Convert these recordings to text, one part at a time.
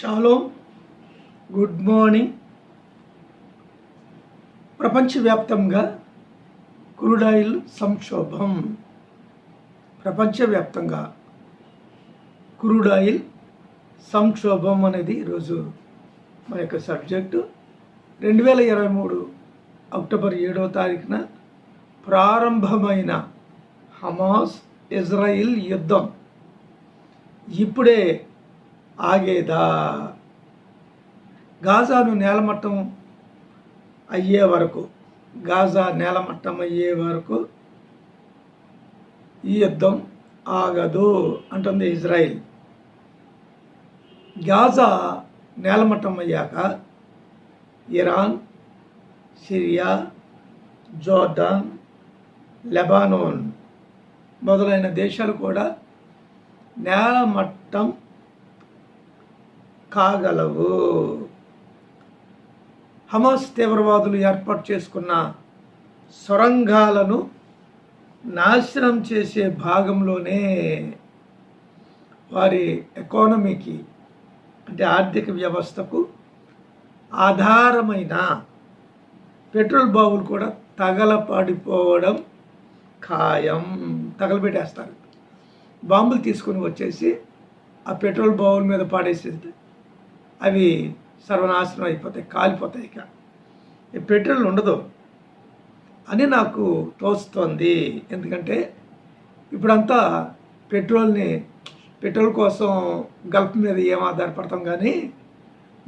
Shalom good morning. ప్రపంచవ్యాప్తంగా crude oil సంక్షోభం. ప్రపంచవ్యాప్తంగా క్రూడాయిల్ సంక్షోభం అనేది ఈరోజు మా యొక్క సబ్జెక్టు. రెండు వేల ఇరవై మూడు అక్టోబర్ ఏడవ తారీఖున ప్రారంభమైన హమాస్ ఇజ్రాయిల్ యుద్ధం. ఇప్పుడే ఆగేదా? గాజాను నేలమట్టం అయ్యే వరకు గాజా నేలమట్టం అయ్యే వరకు ఈ యుద్ధం ఆగదు అంటుంది ఇజ్రాయిల్. గాజా నేలమట్టం అయ్యాక ఇరాన్ సిరియా జోర్డాన్ లెబానోన్ మొదలైన దేశాలు కూడా నేలమట్టం కాగలవు. హమాస్ తీవ్రవాదులు ఏర్పాటు చేసుకున్న సొరంగాలను నాశనం చేసే భాగంలోనే వారి ఎకానమీకి అంటే ఆర్థిక వ్యవస్థకు ఆధారమైన పెట్రోల్ బావులు కూడా తగలపడిపోవడం ఖాయం. తగలబెట్టేస్తారు. బాంబులు తీసుకొని వచ్చేసి ఆ పెట్రోల్ బావుల మీద పాడేసేది. అవి సర్వనాశనం అయిపోతాయి కాలిపోతాయి ఇక. ఈ పెట్రోల్ ఉండదు. అని నాకు తోస్తోంది. ఎందుకంటే ఇప్పుడంతా పెట్రోల్ని పెట్రోల్ కోసం గల్ఫ్ మీద ఏం ఆధారపడతాం కానీ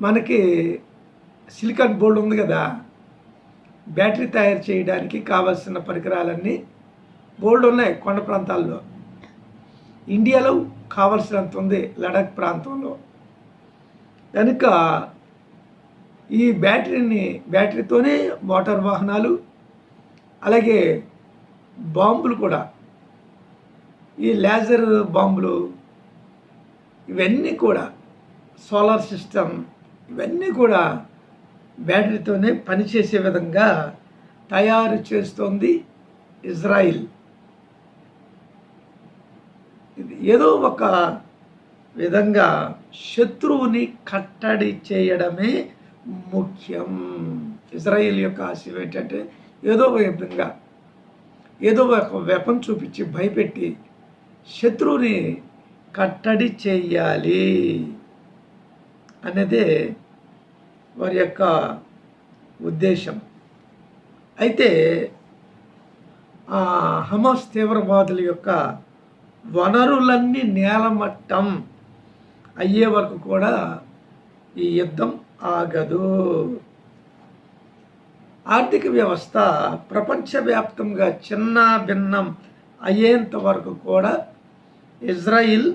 మనకి సిలికాన్ బోర్డు ఉంది కదా బ్యాటరీ తయారు చేయడానికి కావాల్సిన పరికరాలన్నీ బోర్డు ఉన్నాయి కొండ ప్రాంతాల్లో. ఇండియాలో కావలసినంత ఉంది లడాక్ ప్రాంతంలో. కనుక ఈ బ్యాటరీని బ్యాటరీతోనే మోటార్ వాహనాలు అలాగే బాంబులు కూడా ఈ లేజర్ బాంబులు ఇవన్నీ కూడా సోలార్ సిస్టమ్ ఇవన్నీ కూడా బ్యాటరీతోనే పనిచేసే విధంగా తయారు చేస్తోంది ఇజ్రాయిల్. ఇది ఏదో ఒక విధంగా శత్రువుని కట్టడి చేయడమే ముఖ్యం. ఇజ్రాయిల్ యొక్క ఆశయం ఏంటంటే ఏదో ఒక విధంగా ఏదో ఒక వెపం చూపించి భయపెట్టి శత్రువుని కట్టడి చేయాలి అనేదే వారి యొక్క ఉద్దేశం. అయితే ఆ హమాస్ తీవ్రవాదుల యొక్క వనరులన్నీ నేలమట్టం. అయ్యే వరకు కూడా ఈ యుద్ధం ఆగదు. ఆర్థిక వ్యవస్థ ప్రపంచవ్యాప్తంగా చిన్న భిన్నం అయ్యేంత వరకు కూడా ఇజ్రాయిల్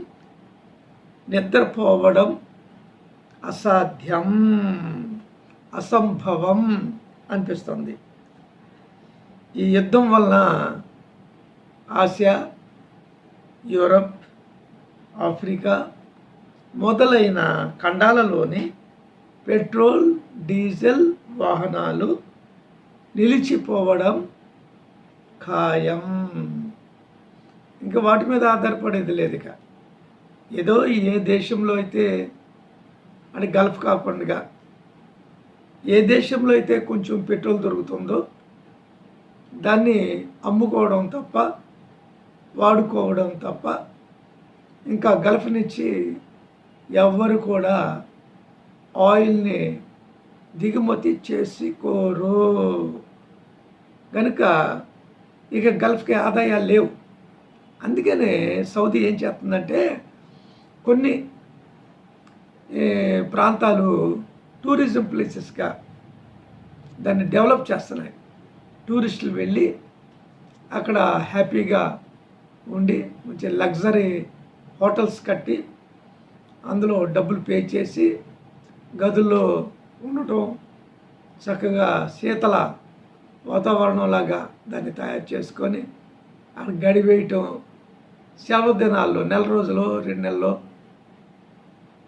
నిద్రపోవడం అసాధ్యం అసంభవం అనిపిస్తుంది. ఈ యుద్ధం వలన ఆసియా యూరప్ ఆఫ్రికా మొదలైన ఖండాలలోని పెట్రోల్ డీజిల్ వాహనాలు నిలిచిపోవడం ఖాయం. ఇంకా వాటి మీద ఆధారపడేది లేదు ఇక. ఏదో ఏ దేశంలో అయితే అంటే గల్ఫ్ కాకుండా ఏ దేశంలో అయితే కొంచెం పెట్రోల్ దొరుకుతుందో దాన్ని అమ్ముకోవడం తప్ప వాడుకోవడం తప్ప ఇంకా గల్ఫ్ నుంచి ఎవ్వరు కూడా ఆయిల్ని దిగుమతి చేసుకోరు. కనుక ఇక గల్ఫ్కి ఆదాయాలు లేవు. అందుకనే సౌదీ ఏం చేస్తుందంటే కొన్ని ప్రాంతాలు టూరిజం ప్లేసెస్గా దాన్ని డెవలప్ చేస్తున్నాయి. టూరిస్టులు వెళ్ళి అక్కడ హ్యాపీగా ఉండి మంచి లగ్జరీ హోటల్స్ కట్టి అందులో డబ్బులు పే చేసి గదుల్లో ఉండటం చక్కగా శీతల వాతావరణంలాగా దాన్ని తయారు చేసుకొని అక్కడ గడివేయటం సెలవు దినాల్లో నెల రోజులు రెండు నెలలు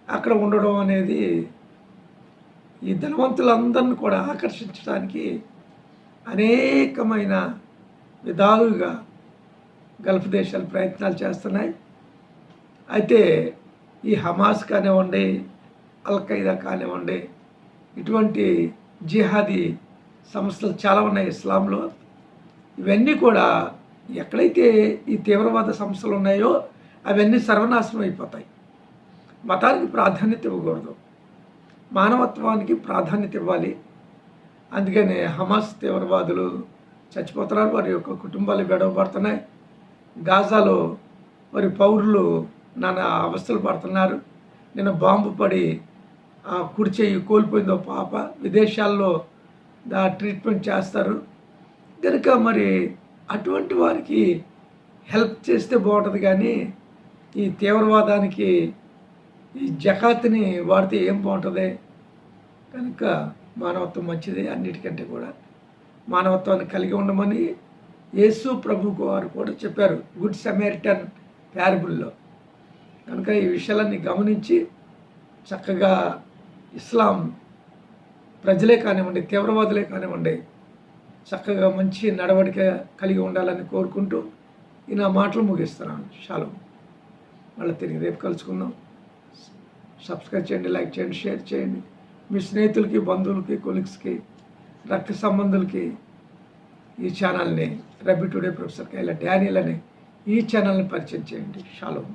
అక్కడ ఉండడం అనేది ఈ ధనవంతులందరిని కూడా ఆకర్షించడానికి అనేకమైన విధాలుగా గల్ఫ్ దేశాలు ప్రయత్నాలు చేస్తున్నాయి. అయితే ఈ హమాస్ కానివ్వండి అల్ఖైదా కానివ్వండి ఇటువంటి జిహాదీ సంస్థలు చాలా ఉన్నాయి ఇస్లాంలో. ఇవన్నీ కూడా ఎక్కడైతే ఈ తీవ్రవాద సంస్థలు ఉన్నాయో అవన్నీ సర్వనాశనం అయిపోతాయి. మతానికి ప్రాధాన్యత ఇవ్వకూడదు. మానవత్వానికి ప్రాధాన్యత ఇవ్వాలి. అందుకనే హమాస్ తీవ్రవాదులు చచ్చిపోతున్నారు వారి యొక్క కుటుంబాలు గడవబడుతున్నాయి గాజాలో వారి పౌరులు నానా అవస్థలు పడుతున్నారు. నిన్న బాంబు పడి ఆ కుడి చేయి కోల్పోయిందో పాప. విదేశాల్లో దా ట్రీట్మెంట్ చేస్తారు. కనుక మరి అటువంటి వారికి హెల్ప్ చేస్తే బాగుంటుంది కానీ ఈ తీవ్రవాదానికి ఈ జకాత్ని వాడితే ఏం బాగుంటుంది? కనుక మానవత్వం మంచిది అన్నిటికంటే కూడా. మానవత్వాన్ని కలిగి ఉండమని యేసు ప్రభు వారు కూడా చెప్పారు. గుడ్ సమేరిటన్ ప్యారబుల్లో కనుక ఈ విషయాలన్నీ గమనించి చక్కగా ఇస్లాం ప్రజలే కానివ్వండి తీవ్రవాదులే కానివ్వండి చక్కగా మంచి నడవడిక కలిగి ఉండాలని కోరుకుంటూ ఈ నా మాటలు ముగిస్తున్నాను. షాలో. మళ్ళీ తిరిగి రేపు కలుసుకుందాం. సబ్స్క్రైబ్ చేయండి లైక్ చేయండి షేర్ చేయండి. మీ స్నేహితులకి బంధువులకి కొలిక్స్కి రక్త సంబంధులకి ఈ ఛానల్ని రబీ టుడే ప్రొఫెసర్ కైలా డానియల్ అనే ఈ ఛానల్ని పరిచయం చేయండి. షాలో.